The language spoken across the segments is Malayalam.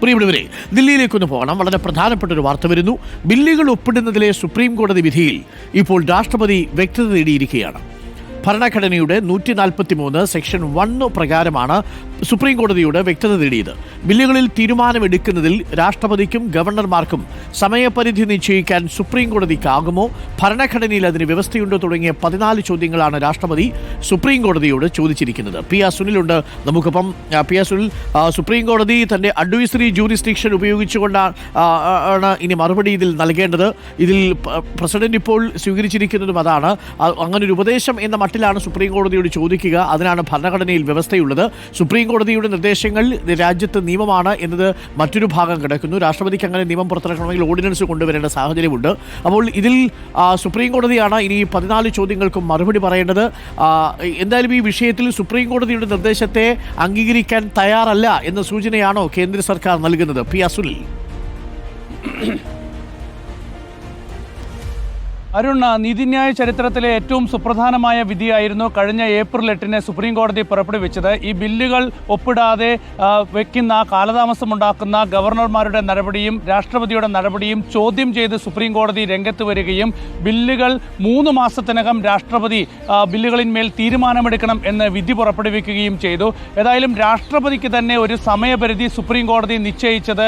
പ്രിയപ്പെട്ടവരെ ദില്ലിയിലേക്കൊന്ന് പോകണം. വളരെ പ്രധാനപ്പെട്ട ഒരു വാർത്ത വരുന്നു. ബില്ലുകൾ ഒപ്പിടുന്നതിലെ സുപ്രീം കോടതി വിധിയിൽ ഇപ്പോൾ രാഷ്ട്രപതി വ്യക്തത നേടിയിരിക്കുകയാണ്. ഭരണഘടനയുടെ നൂറ്റി നാൽപ്പത്തി മൂന്ന് സെക്ഷൻ വണ് പ്രകാരമാണ് സുപ്രീം കോടതിയുടെ വ്യക്തത നേടിയത്. ബില്ലുകളിൽ തീരുമാനമെടുക്കുന്നതിൽ രാഷ്ട്രപതിക്കും ഗവർണർമാർക്കും സമയപരിധി നിശ്ചയിക്കാൻ സുപ്രീം കോടതിക്കാകുമോ ഭരണഘടനയിൽ അതിന് വ്യവസ്ഥയുണ്ടോ? തുടങ്ങിയ പതിനാല് ചോദ്യങ്ങളാണ് രാഷ്ട്രപതി സുപ്രീം കോടതിയോട് ചോദിച്ചിരിക്കുന്നത്. പി ആർ സുനിലുണ്ട്. നമുക്കിപ്പം ആ, പി ആർ സുനിൽ സുപ്രീം കോടതി അഡ്വൈസറി ജൂറിസ്ഡിക്ഷൻ ഉപയോഗിച്ചുകൊണ്ടാണ് ആ, ആ, ആണ് ഇനി മറുപടി ഇതിൽ നൽകേണ്ടത്. ഇതിൽ പ്രസിഡന്റ് ഇപ്പോൾ സ്വീകരിച്ചിരിക്കുന്നതും അതാണ്. ആ, അങ്ങനെ ഒരു ഉപദേശം എന്ന മട്ടിലാണ് സുപ്രീം കോടതിയോട് ചോദിക്കുക. അതിനാണ് ഭരണഘടനയിൽ വ്യവസ്ഥയുള്ളത്. സുപ്രീം കോടതിയുടെ നിർദ്ദേശങ്ങൾ രാജ്യത്ത് നിയമമാണ് എന്നത് മറ്റൊരു ഭാഗം കിടക്കുന്നു. രാഷ്ട്രപതിക്ക് അങ്ങനെ നിയമം പുറത്തിറക്കണമെങ്കിൽ ഓർഡിനൻസ് കൊണ്ടുവരേണ്ട സാഹചര്യമുണ്ട്. അപ്പോൾ ഇതിൽ സുപ്രീം കോടതിയാണ് ഇനി പതിനാല് ചോദ്യങ്ങൾക്കും മറുപടി പറയേണ്ടത്. എന്തായാലും ഈ വിഷയത്തിൽ സുപ്രീം കോടതിയുടെ നിർദ്ദേശത്തെ അംഗീകരിക്കാൻ തയ്യാറല്ല എന്ന സൂചനയാണോ കേന്ദ്ര സർക്കാർ നൽകുന്നത്? പി അസുനിൽ അരുൺ നീതിന്യായ ചരിത്രത്തിലെ ഏറ്റവും സുപ്രധാനമായ വിധിയായിരുന്നു കഴിഞ്ഞ ഏപ്രിൽ എട്ടിന് സുപ്രീം കോടതി പുറപ്പെടുവിച്ചത്. ഈ ബില്ലുകൾ ഒപ്പിടാതെ വെക്കുന്ന കാലതാമസമുണ്ടാക്കുന്ന ഗവർണർമാരുടെ നടപടിയും രാഷ്ട്രപതിയുടെ നടപടിയും ചോദ്യം ചെയ്ത് സുപ്രീം കോടതി രംഗത്ത് വരികയും ബില്ലുകൾ മൂന്ന് മാസത്തിനകം രാഷ്ട്രപതി ബില്ലുകളിന്മേൽ തീരുമാനമെടുക്കണം എന്ന് വിധി പുറപ്പെടുവിക്കുകയും ചെയ്തു. ഏതായാലും രാഷ്ട്രപതിക്ക് തന്നെ ഒരു സമയപരിധി സുപ്രീം കോടതി നിശ്ചയിച്ചത്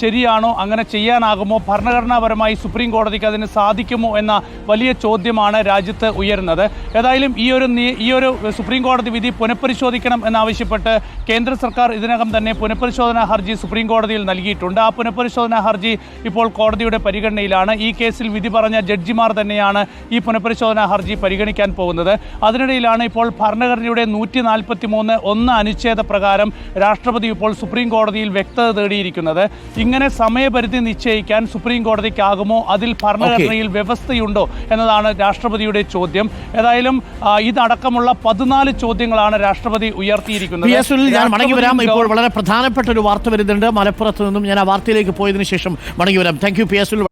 ശരിയാണോ അങ്ങനെ ചെയ്യാനാകുമോ ഭരണഘടനാപരമായി സുപ്രീം കോടതിക്ക് അതിന് സാധിക്കുമോ എന്ന വലിയ ചോദ്യമാണ് രാജ്യത്ത് ഉയരുന്നത്. ഏതായാലും ഈ ഒരു ഈ ഒരു സുപ്രീം കോടതി വിധി പുനഃപരിശോധിക്കണം എന്നാവശ്യപ്പെട്ട് കേന്ദ്ര സർക്കാർ ഇതിനകം തന്നെ പുനഃപരിശോധനാ ഹർജി സുപ്രീം കോടതിയിൽ നൽകിയിട്ടുണ്ട്. ആ പുനഃപരിശോധനാ ഹർജി ഇപ്പോൾ കോടതിയുടെ പരിഗണനയിലാണ്. ഈ കേസിൽ വിധി പറഞ്ഞ ജഡ്ജിമാർ തന്നെയാണ് ഈ പുനഃപരിശോധനാ ഹർജി പരിഗണിക്കാൻ പോകുന്നത്. അതിനിടയിലാണ് ഇപ്പോൾ ഭരണഘടനയുടെ നൂറ്റി നാൽപ്പത്തി മൂന്ന് ഒന്ന് അനുച്ഛേദ പ്രകാരം രാഷ്ട്രപതി ഇപ്പോൾ സുപ്രീം കോടതിയിൽ വ്യക്തത തേടിയിരിക്കുന്നത്. ഇങ്ങനെ സമയപരിധി നിശ്ചയിക്കാൻ സുപ്രീം കോടതിക്കാകുമോ? അതിൽ ഭരണഘടനയിൽ വ്യവസ്ഥയുണ്ടോ? എന്നതാണ് രാഷ്ട്രപതിയുടെ ചോദ്യം. ഏതായാലും ഇതടക്കമുള്ള പതിനാല് ചോദ്യങ്ങളാണ് രാഷ്ട്രപതി ഉയർത്തിയിരിക്കുന്നത്. ഞാൻ മടങ്ങി വരാം. ഇപ്പോൾ വളരെ പ്രധാനപ്പെട്ട ഒരു വാർത്ത വരുന്നുണ്ട്. മലപ്പുറത്ത് നിന്നും ഞാൻ ആ വാർത്തയിലേക്ക് പോയതിനു ശേഷം മടങ്ങി വരാം. Thank you P S